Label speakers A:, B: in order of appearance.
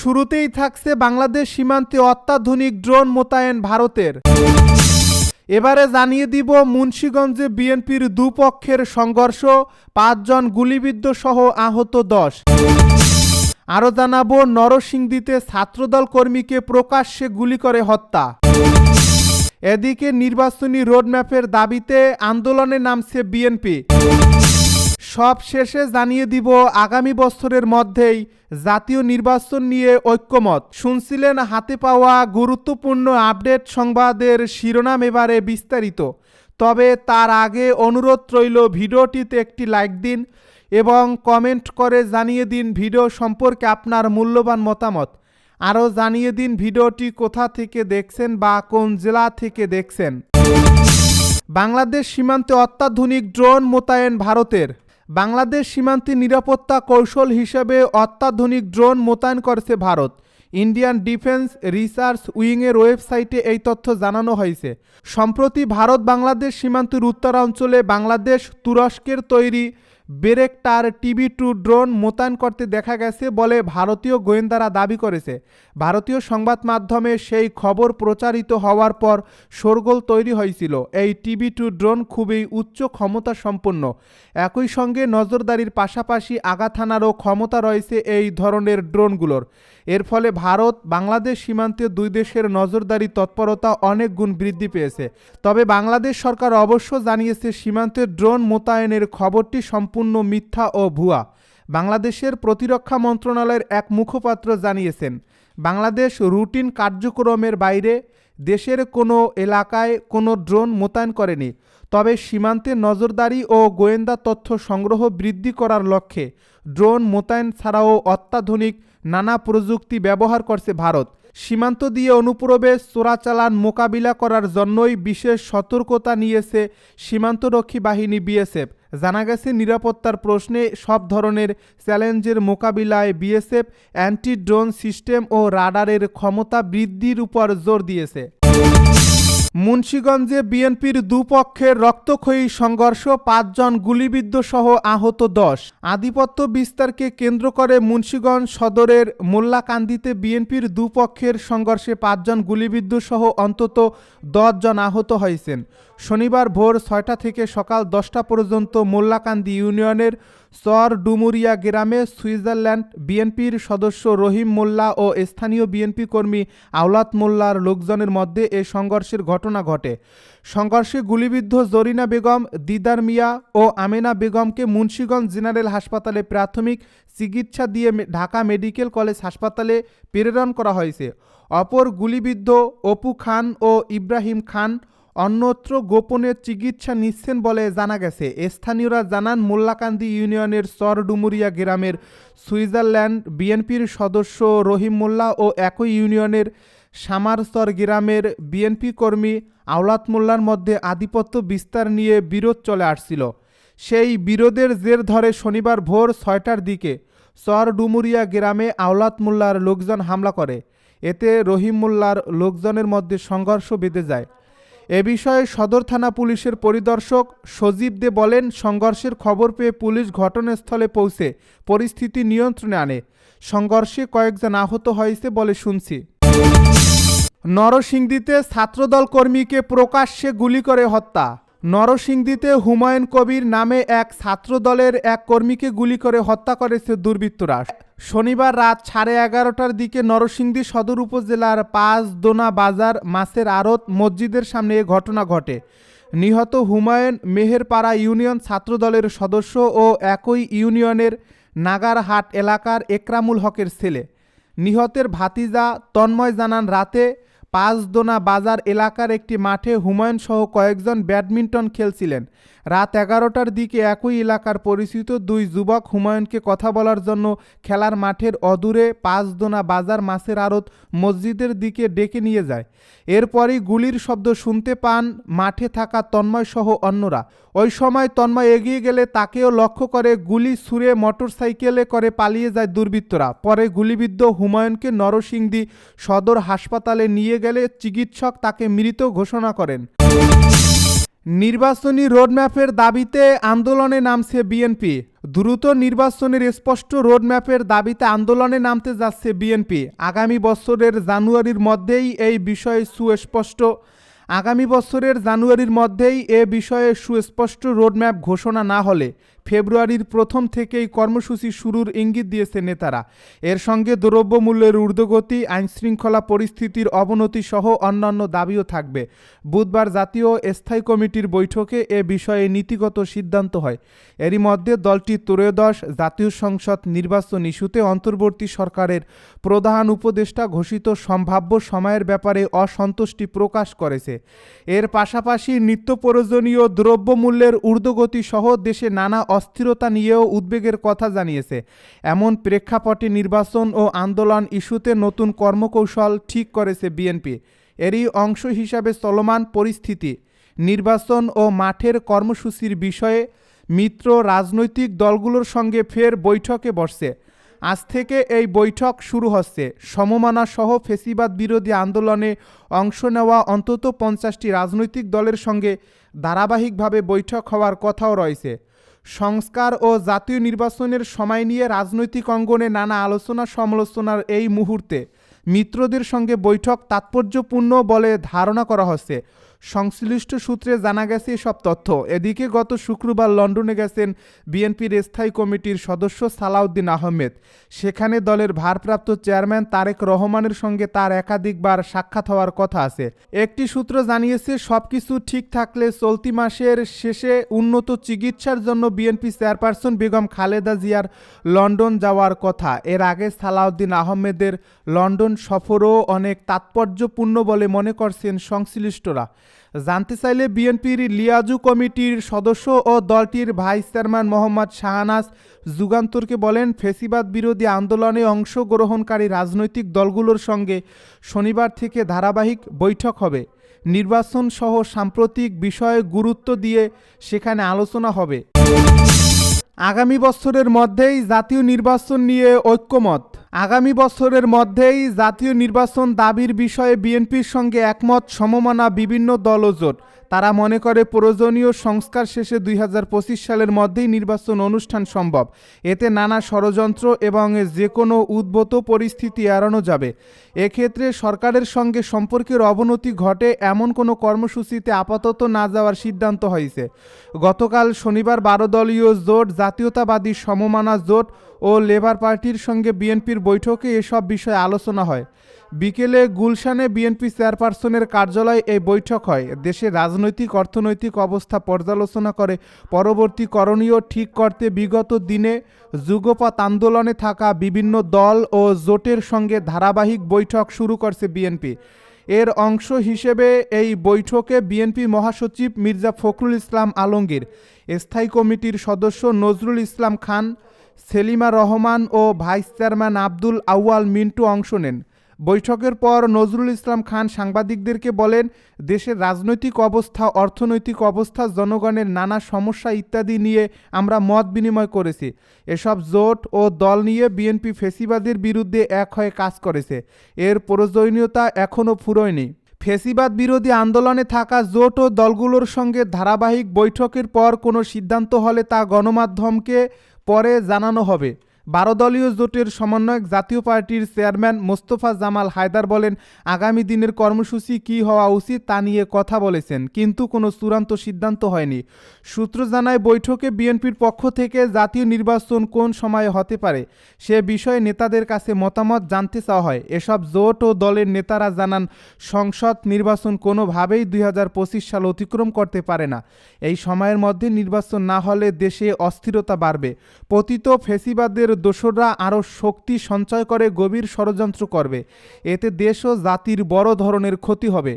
A: শুরুতেই থাকছে বাংলাদেশ সীমান্তে অত্যাধুনিক ড্রোন মোতায়েন ভারতের। এবারে জানিয়ে দিব মুন্সীগঞ্জে বিএনপির দুপক্ষের সংঘর্ষ, পাঁচজন গুলিবিদ্ধ সহ আহত দশ। আরও জানাব, নরসিংদীতে ছাত্রদল কর্মীকে প্রকাশ্যে গুলি করে হত্যা। এদিকে নির্বাচনী রোডম্যাপের দাবিতে আন্দোলনে নামছে বিএনপি। সব শেষে জানিয়ে দিব, আগামী বছরের মধ্যেই জাতীয় নির্বাচন নিয়ে ঐক্যমত। শুনছিলেন হাতে পাওয়া গুরুত্বপূর্ণ আপডেট সংবাদের শিরোনাম এবারে বিস্তারিত। তবে তার আগে অনুরোধ রইল, ভিডিওটিতে একটি লাইক দিন এবং কমেন্ট করে জানিয়ে দিন ভিডিও সম্পর্কে আপনার মূল্যবান মতামত। আরও জানিয়ে দিন ভিডিওটি কোথা থেকে দেখছেন বা কোন জেলা থেকে দেখছেন। বাংলাদেশ সীমান্তে অত্যাধুনিক ড্রোন মোতায়েন ভারতের। বাংলাদেশ সীমান্তে নিরাপত্তা কৌশল হিসেবে অত্যাধুনিক ড্রোন মোতায়েন করেছে ভারত। ইন্ডিয়ান ডিফেন্স রিসার্চ উইংয়ের ওয়েবসাইটে এই তথ্য জানানো হয়েছে। সম্প্রতি ভারত বাংলাদেশ সীমান্তের উত্তরাঞ্চলে বাংলাদেশ তুরস্কের তৈরি বেরেকটার টিভি টু ড্রোন মোতায়েন করতে দেখা গেছে বলে ভারতীয় গোয়েন্দারা দাবি করেছে। ভারতীয় সংবাদ মাধ্যমে সেই খবর প্রচারিত হওয়ার পর শোরগোল তৈরি হয়েছিল। এই টিভি টু ড্রোন খুবই উচ্চ ক্ষমতা সম্পন্ন একই সঙ্গে নজরদারির পাশাপাশি আঘাত হানারও ক্ষমতা রয়েছে এই ধরনের ড্রোনগুলোর। এর ফলে ভারত, বাংলাদেশ সীমান্তে দুই দেশের নজরদারি তৎপরতা অনেক গুণ বৃদ্ধি পেয়েছে। তবে বাংলাদেশ সরকার অবশ্য জানিয়েছে, সীমান্তে ড্রোন মোতায়েনের খবরটি সম্পূর্ণ মিথ্যা ও ভুয়া, বাংলাদেশের প্রতিরক্ষা মন্ত্রণালয়ের এক মুখপাত্র জানিয়েছেন, বাংলাদেশ রুটিন কার্যক্রমের বাইরে দেশের কোনো এলাকায় কোনো ড্রোন মোতায়েন করেনি, তবে সীমান্তে নজরদারি ও গোয়েন্দা তথ্য সংগ্রহ বৃদ্ধি করার লক্ষ্যে ড্রোন মোতায়েন ছাড়াও অত্যাধুনিক নানা প্রযুক্তি ব্যবহার করছে ভারত। সীমান্ত দিয়ে অনুপ্রবেশ, চোরাচালান মোকাবিলা করার জন্যই বিশেষ সতর্কতা নিয়েছে সীমান্তরক্ষী বাহিনী বিএসএফ। জানা গেছে, নিরাপত্তার প্রশ্নে সব ধরনের চ্যালেঞ্জের মোকাবিলায় বিএসএফ অ্যান্টি ড্রোন সিস্টেম ও রাডারের ক্ষমতা বৃদ্ধির উপর জোর দিয়েছে। মুন্সীগঞ্জে বিএনপির দুপক্ষের রক্তক্ষয়ী সংঘর্ষ, পাঁচজন গুলিবিদ্ধ সহ আহত দশ। আধিপত্য বিস্তারকে কেন্দ্র করে মুন্সীগঞ্জ সদরের মোল্লাকান্দিতে বিএনপির দুপক্ষের সংঘর্ষে পাঁচজন গুলিবিদ্ধ সহ অন্তত দশজন আহত হয়েছেন। শনিবার ভোর ছয়টা থেকে সকাল দশটা পর্যন্ত মোল্লাকান্দি ইউনিয়নের চর ডুমুরিয়া গ্রামে সুইজারল্যান্ড বিএনপির সদস্য রহিম মোল্লা ও স্থানীয় বিএনপি কর্মী আওলাত মোল্লার লোকজনের মধ্যে এ সংঘর্ষের ঘটনা ঘটে। সংঘর্ষে গুলিবিদ্ধ জরিনা বেগম, দিদার মিয়া ও আমেনা বেগমকে মুন্সীগঞ্জ জেনারেল হাসপাতালে প্রাথমিক চিকিৎসা দিয়ে ঢাকা মেডিকেল কলেজ হাসপাতালে প্রেরণ করা হয়েছে। অপর গুলিবিদ্ধ অপু খান ও ইব্রাহিম খান অন্যত্র গোপনে চিকিৎসা নিচ্ছেন বলে জানা গেছে। স্থানীয়রা জানান, মোল্লাকান্দি ইউনিয়নের চরডুমুরিয়া গ্রামের সুইজারল্যান্ড বিএনপির সদস্য রহিম মোল্লা ও একই ইউনিয়নের সামারচর গ্রামের বিএনপি কর্মী আওলাত মোল্লার মধ্যে আধিপত্য বিস্তার নিয়ে বিরোধ চলে আসছিল। সেই বিরোধের জের ধরে শনিবার ভোর ছয়টার দিকে চর ডুমুরিয়া গ্রামে আওলাত মোল্লার লোকজন হামলা করে। এতে রহিম মোল্লার লোকজনের মধ্যে সংঘর্ষ বেঁধে যায়। এ বিষয়ে সদর থানা পুলিশের পরিদর্শক সজীব দে বলেন, সংঘর্ষের খবর পেয়ে পুলিশ ঘটনাস্থলে পৌঁছে পরিস্থিতি নিয়ন্ত্রণে আনে। সংঘর্ষে কয়েকজন আহত হয়েছে বলে শুনছি। নরসিংদীতে ছাত্রদল কর্মীকে প্রকাশ্যে গুলি করে হত্যা। নরসিংদীতে হুমায়ুন কবির নামে এক ছাত্রদলের এক কর্মীকে গুলি করে হত্যা করেছে দুর্বৃত্তরা। শনিবার রাত সাড়ে এগারোটার দিকে নরসিংদী সদর উপজেলার পাঁচ দোনা বাজার মাছের আড়ত মসজিদের সামনে এ ঘটনা ঘটে। নিহত হুমায়ুন মেহেরপাড়া ইউনিয়ন ছাত্রদলের সদস্য ও একই ইউনিয়নের নাগারহাট এলাকার একরামুল হকের ছেলে। নিহতের ভাতিজা তন্ময় জানান, রাতে পাঁচদোনা বাজার এলাকার একটি মাঠে হুমায়ুন সহ কয়েকজন ব্যাডমিন্টন খেলছিলেন। রাত এগারোটার দিকে একই এলাকার পরিচিত দুই যুবক হুমায়ুনকে কথা বলার জন্য খেলার মাঠের অদূরে পাঁচদোনা বাজার মাছের আড়ত মসজিদের দিকে ডেকে নিয়ে যায়। এরপরই গুলির শব্দ শুনতে পান মাঠে থাকা তন্ময় সহ অন্যরা। ওই সময় তন্ময় এগিয়ে গেলে তাকেও লক্ষ্য করে গুলি ছুঁড়ে মোটরসাইকেলে করে পালিয়ে যায় দুর্বৃত্তরা। পরে গুলিবিদ্ধ হুমায়ুনকে নরসিংদী সদর হাসপাতালে নিয়ে গেলে চিকিৎসক তাকে মৃত ঘোষণা করেন। নির্বাচনী রোডম্যাপের দাবিতে আন্দোলনে নামছে বিএনপি। দ্রুত নির্বাচনের স্পষ্ট রোডম্যাপের দাবিতে আন্দোলনে নামতে যাচ্ছে বিএনপি। আগামী বছরের জানুয়ারির মধ্যেই এই বিষয়ে সুস্পষ্ট। আগামী বছরের জানুয়ারির মধ্যেই এ বিষয়ে সুস্পষ্ট রোডম্যাপ ঘোষণা না হলে ফেব্রুয়ারির প্রথম থেকেই কর্মসূচি শুরুর ইঙ্গিত দিয়েছে নেতারা। এর সঙ্গে দ্রব্যমূল্যের ঊর্ধ্বগতি, আইনশৃঙ্খলা পরিস্থিতির অবনতি সহ অন্যান্য দাবিও থাকবে। বুধবার জাতীয় স্থায়ী কমিটির বৈঠকে এ বিষয়ে নীতিগত সিদ্ধান্ত হয়। এরই মধ্যে দলটি ত্রয়োদশ জাতীয় সংসদ নির্বাচন ইস্যুতে অন্তর্বর্তী সরকারের প্রধান উপদেষ্টা ঘোষিত সম্ভাব্য সময়ের ব্যাপারে অসন্তুষ্টি প্রকাশ করেছে। এর পাশাপাশি নিত্য প্রয়োজনীয় দ্রব্যমূল্যের ঊর্ধ্বগতি সহ দেশে নানা অস্থিরতা নিয়েও উদ্বেগের কথা জানিয়েছে। এমন প্রেক্ষাপটে নির্বাচন ও আন্দোলন ইস্যুতে নতুন কর্মকৌশল ঠিক করেছে বিএনপি। এরই অংশ হিসাবে চলমান পরিস্থিতি। নির্বাচন ও মাঠের কর্মসূচির বিষয়ে মিত্র রাজনৈতিক দলগুলোর সঙ্গে ফের বৈঠকে বসছে। আজ থেকে এই বৈঠক শুরু হচ্ছে। সমমানা সহ ফেসিবাদ বিরোধী আন্দোলনে অংশ নেওয়া অন্তত পঞ্চাশটি রাজনৈতিক দলের সঙ্গে ধারাবাহিকভাবে বৈঠক হওয়ার কথাও রয়েছে। সংস্কার ও জাতীয় নির্বাচনের সময় নিয়ে রাজনৈতিক অঙ্গনে নানা আলোচনা সমালোচনার এই মুহূর্তে মিত্রদের সঙ্গে বৈঠক তাৎপর্যপূর্ণ বলে ধারণা করা হচ্ছে। সংশ্লিষ্ট সূত্রে জানা গেছে এসব তথ্য। এদিকে গত শুক্রবার লন্ডনে গেছেন বিএনপির স্থায়ী কমিটির সদস্য সালাউদ্দিন আহমেদ। সেখানে দলের ভারপ্রাপ্ত চেয়ারম্যান তারেক রহমানের সঙ্গে তার একাধিকবার সাক্ষাৎ হওয়ার কথা আছে। একটি সূত্র জানিয়েছে, সবকিছু ঠিক থাকলে চলতি মাসের শেষে উন্নত চিকিৎসার জন্য বিএনপি চেয়ারপারসন বেগম খালেদা জিয়ার লন্ডন যাওয়ার কথা। এর আগে সালাউদ্দিন আহমেদের লন্ডন সফরও অনেক তাৎপর্যপূর্ণ বলে মনে করছেন সংশ্লিষ্টরা। জানতে চাইলে বিএনপির লিয়াজু কমিটির সদস্য ও দলটির ভাইস চেয়ারম্যান মোহাম্মদ শাহানাজ যুগান্তরকে বলেন, ফেসিবাদ বিরোধী আন্দোলনে অংশগ্রহণকারী রাজনৈতিক দলগুলোর সঙ্গে শনিবার থেকে ধারাবাহিক বৈঠক হবে। নির্বাচন সহ সাম্প্রতিক বিষয়ে গুরুত্ব দিয়ে সেখানে আলোচনা হবে। আগামী বছরের মধ্যেই জাতীয় নির্বাচন নিয়ে ঐক্যমত। আগামী বছরের মধ্যেই জাতীয় নির্বাচন দাবির বিষয়ে বিএনপির সঙ্গে একমত, সমমানা বিভিন্ন দল ও জোট। তারা মনে করে প্রয়োজনীয় সংস্কার শেষে দুই হাজার পঁচিশ সালের মধ্যেই নির্বাচন অনুষ্ঠান সম্ভব। এতে নানা ষড়যন্ত্র এবং যে কোনো উদ্ভূত পরিস্থিতি এড়ানো যাবে। এক্ষেত্রে সরকারের সঙ্গে সম্পর্কের অবনতি ঘটে এমন কোনো কর্মসূচিতে আপাতত না যাওয়ার সিদ্ধান্ত হয়েছে। গতকাল শনিবার বারো দলীয় জোট, জাতীয়তাবাদী সমমানা জোট ও লেবার পার্টির সঙ্গে বিএনপির বৈঠকে এসব বিষয়ে আলোচনা হয়। বিকেলে গুলশানে বিএনপি চেয়ারপারসনের কার্যালয়ে এই বৈঠক হয়। দেশের রাজনৈতিক, অর্থনৈতিক অবস্থা পর্যালোচনা করে। পরবর্তী করণীয় ঠিক করতে বিগত দিনে যুগপৎ আন্দোলনে থাকা বিভিন্ন দল ও জোটের সঙ্গে ধারাবাহিক বৈঠক শুরু করছে বিএনপি। এর অংশ হিসেবে এই বৈঠকে বিএনপি মহাসচিব মির্জা ফখরুল ইসলাম আলমগীর, স্থায়ী কমিটির সদস্য নজরুল ইসলাম খান, সেলিমা রহমান ও ভাইস চেয়ারম্যান আব্দুল আউয়াল মিন্টু অংশ নেন। বৈঠকের পর নজরুল ইসলাম খান সাংবাদিকদেরকে বলেন, দেশের রাজনৈতিক অবস্থা, অর্থনৈতিক অবস্থা, জনগণের নানা সমস্যা ইত্যাদি নিয়ে আমরা মত বিনিময় করেছি। এসব জোট ও দল নিয়ে বিএনপি ফেসিবাদের বিরুদ্ধে এক হয়ে কাজ করেছে। এর প্রয়োজনীয়তা এখনও ফুরোয়নি। ফেসিবাদ বিরোধী আন্দোলনে থাকা জোট ও দলগুলোর সঙ্গে ধারাবাহিক বৈঠকের পর কোনো সিদ্ধান্ত হলে তা গণমাধ্যমকে পরে জানানো হবে। বারো দলীয় জোটের সমন্বয়ক জাতীয় পার্টির চেয়ারম্যান মোস্তফা জামাল হায়দার বলেন, আগামী দিনের কর্মসূচি কী হওয়া উচিত তা নিয়ে কথা বলেছেন, কিন্তু কোনো চূড়ান্ত সিদ্ধান্ত হয়নি। সূত্র জানায়, বৈঠকে বিএনপির পক্ষ থেকে জাতীয় নির্বাচন কোন সময়ে হতে পারে, সে বিষয়ে নেতাদের কাছে মতামত জানতে চাওয়া হয়। এসব জোট ও দলের নেতারা জানান, সংসদ নির্বাচন কোনোভাবেই দুই হাজার পঁচিশ সাল অতিক্রম করতে পারে না। এই সময়ের মধ্যে নির্বাচন না হলে দেশে অস্থিরতা বাড়বে। পতিত ফেসিবাদের দোসররা আরও শক্তি সঞ্চয় করে, গভীর ষড়যন্ত্র করবে। এতে দেশ ও জাতির বড় ধরনের ক্ষতি হবে।